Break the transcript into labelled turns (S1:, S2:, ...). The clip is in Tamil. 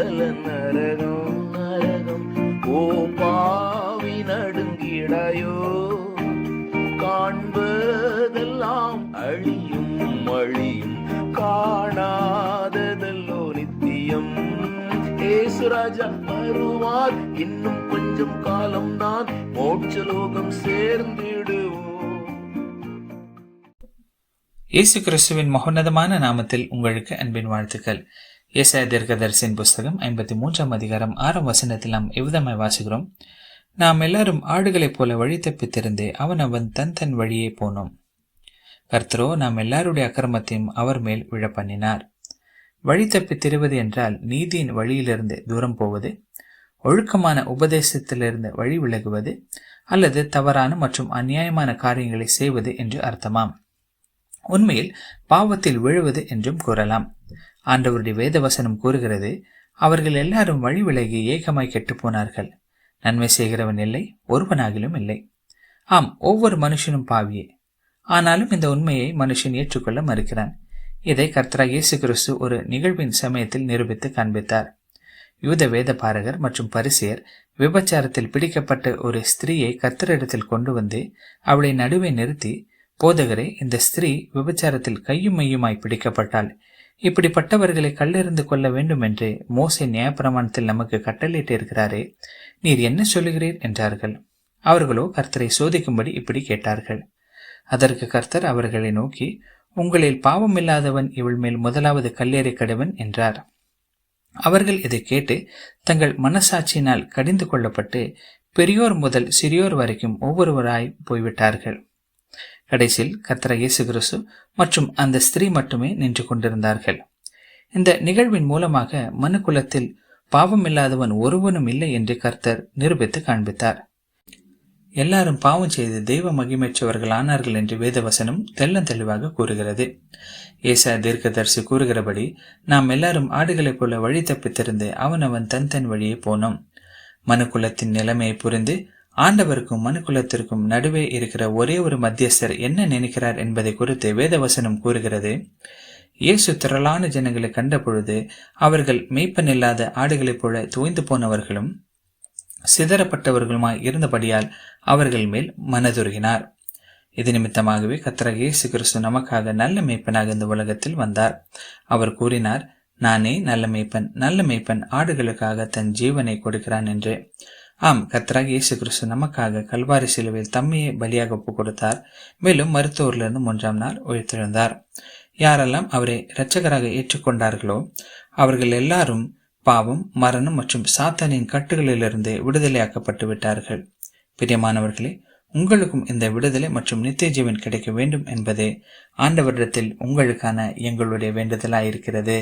S1: சகல நரகம் நரகம். ஓ பாவி நடுங்கிடாயோ காண்பதெல்லாம் அழியும் அழியும் காணாததெல்லோ நித்தியம். ஏசுராஜா வருவார் இன்னும் கொஞ்சம் காலம்தான் மோட்சலோகம் சேர்ந்திடுவோம்.
S2: இயேசு கிறிஸ்துவின் மகோன்னதமான நாமத்தில் உங்களுக்கு அன்பின் வாழ்த்துக்கள். ஏசாய தீர்க்கதரிசியின் புஸ்தகம் ஐம்பத்தி மூன்றாம் அதிகாரம் ஆறாம் வசனத்தில் நாம் எவ்விதமாய் வாசிக்கிறோம். நாம் எல்லாரும் ஆடுகளைப் போல வழி தப்பித்திருந்தே அவன் அவன் தன் தன் வழியே போனோம். கர்த்தரோ நாம் எல்லாருடைய அக்கிரமத்தையும் அவர் மேல் விழ பண்ணினார் வழி தப்பித் திருவது என்றால் நீதியின் வழியிலிருந்து தூரம் போவது ஒழுக்கமான உபதேசத்திலிருந்து வழி விலகுவது அல்லது தவறான மற்றும் அநியாயமான காரியங்களை செய்வது என்று அர்த்தமாம். உண்மையில் பாவத்தில் விழுவது என்றும் கூறலாம். ஆண்டவருடைய வேதவசனம் கூறுகிறது அவர்கள் எல்லாரும் வழி விலகி ஏகமாய் கெட்டுப்போனார்கள். நன்மை செய்கிறவன் இல்லை ஒருவனாகிலும் இல்லை. ஆம் ஒவ்வொரு மனுஷனும் பாவியே. ஆனாலும் இந்த உண்மையை மனுஷன் ஏற்றுக்கொள்ள மறுக்கிறான். இதை கர்த்தரா இயேசு கிறிஸ்து ஒரு நிகழ்வின் சமயத்தில் நிரூபித்து காண்பித்தார். யூத வேத பாரகர் மற்றும் பரிசியர் விபச்சாரத்தில் பிடிக்கப்பட்ட ஒரு ஸ்திரீயை கர்த்தரிடத்தில் கொண்டு வந்து அவளை நடுவே நிறுத்தி போதகரே இந்த ஸ்திரீ விபச்சாரத்தில் கையும் மையுமாய் பிடிக்கப்பட்டாள். இப்படிப்பட்டவர்களை கல்லெறிந்து கொள்ள வேண்டும் என்று மோசே நியாயப்பிரமாணத்தில் நமக்கு கட்டளையிட்டு இருக்கிறாரே நீர் என்ன சொல்லுகிறீர்? என்றார்கள். அவர்களோ கர்த்தரை சோதிக்கும்படி இப்படி கேட்டார்கள். அதற்கு கர்த்தர் அவர்களை நோக்கி உங்களில் பாவமில்லாதவன் இவள் மேல் முதலாவது கல்லேறி கடவன் என்றார். அவர்கள் இதை கேட்டு தங்கள் மனசாட்சியினால் கடிந்து கொள்ளப்பட்டு பெரியோர் முதல் சிறியோர் வரைக்கும் ஒவ்வொருவராய் போய்விட்டார்கள். கடைசியில் கர்த்தர இயேசு கிறிஸ்து மற்றும் அந்த ஸ்திரீ மட்டுமே நின்று கொண்டிருந்தார்கள். இந்த நிகழ்வின் மூலமாக மனுக்குலத்தில் பாவமில்லாதவன் ஒருவனும் இல்லை என்று கர்த்தர் நிரூபித்து காண்பித்தார். எல்லாரும் பாவம் செய்து தெய்வ மகிமைச்சவர்கள் ஆனார்கள் என்று வேதவசனம் தெள்ளம் தெளிவாக கூறுகிறது. ஏசா தீர்க்கதரிசி கூறுகிறபடி நாம் எல்லாரும் ஆடுகளைப் போல வழி தப்பித்திருந்து அவன் அவன் தன் தன் வழியே போனோம். மனுக்குலத்தின் நிலைமையை புரிந்து ஆண்டவருக்கும் மனுக்குலத்திற்கும் நடுவே இருக்கிற ஒரே ஒரு மத்தியஸ்தர் என்ன நினைக்கிறார் என்பதை குறித்து வேதவசனம் கூறுகிறது. இயேசு திரளான ஜனங்களை கண்டபொழுது அவர்கள் மெய்ப்பன் இல்லாத ஆடுகளைப் போல தோய்ந்து போனவர்களும் சிதறப்பட்டவர்களுமாய் இருந்தபடியால் அவர்கள் மேல் மனதுருகினார். இது நிமித்தமாகவே கத்தர இயேசு கிறிஸ்து நமக்காக நல்ல மெய்ப்பனாக இந்த உலகத்தில் வந்தார். அவர் கூறினார் நானே நல்ல மெய்ப்பன் நல்ல மெய்ப்பன் ஆடுகளுக்காக தன் ஜீவனை கொடுக்கிறான் என்று. ஆம் கத்தராக இயேசு கிறிஸ்து நமக்காக கல்வாரி சிலுவையில் தம்மையை பலியாக ஒப்பு கொடுத்தார் மேலும் மருத்துவரிலிருந்து மூன்றாம் நாள் உயிர்த்தெழுந்தார். யாரெல்லாம் அவரை இரட்சகராக ஏற்றுக்கொண்டார்களோ அவர்கள் எல்லாரும் பாவம் மரணம் மற்றும் சாத்தானின் கட்டுகளிலிருந்து விடுதலையாக்கப்பட்டு விட்டார்கள். பிரியமானவர்களே உங்களுக்கும் இந்த விடுதலை மற்றும் நித்திய ஜீவன் கிடைக்க வேண்டும் என்பதே ஆண்டவரிடத்தில் உங்களுக்கான எங்களுடைய வேண்டுதலாயிருக்கிறது.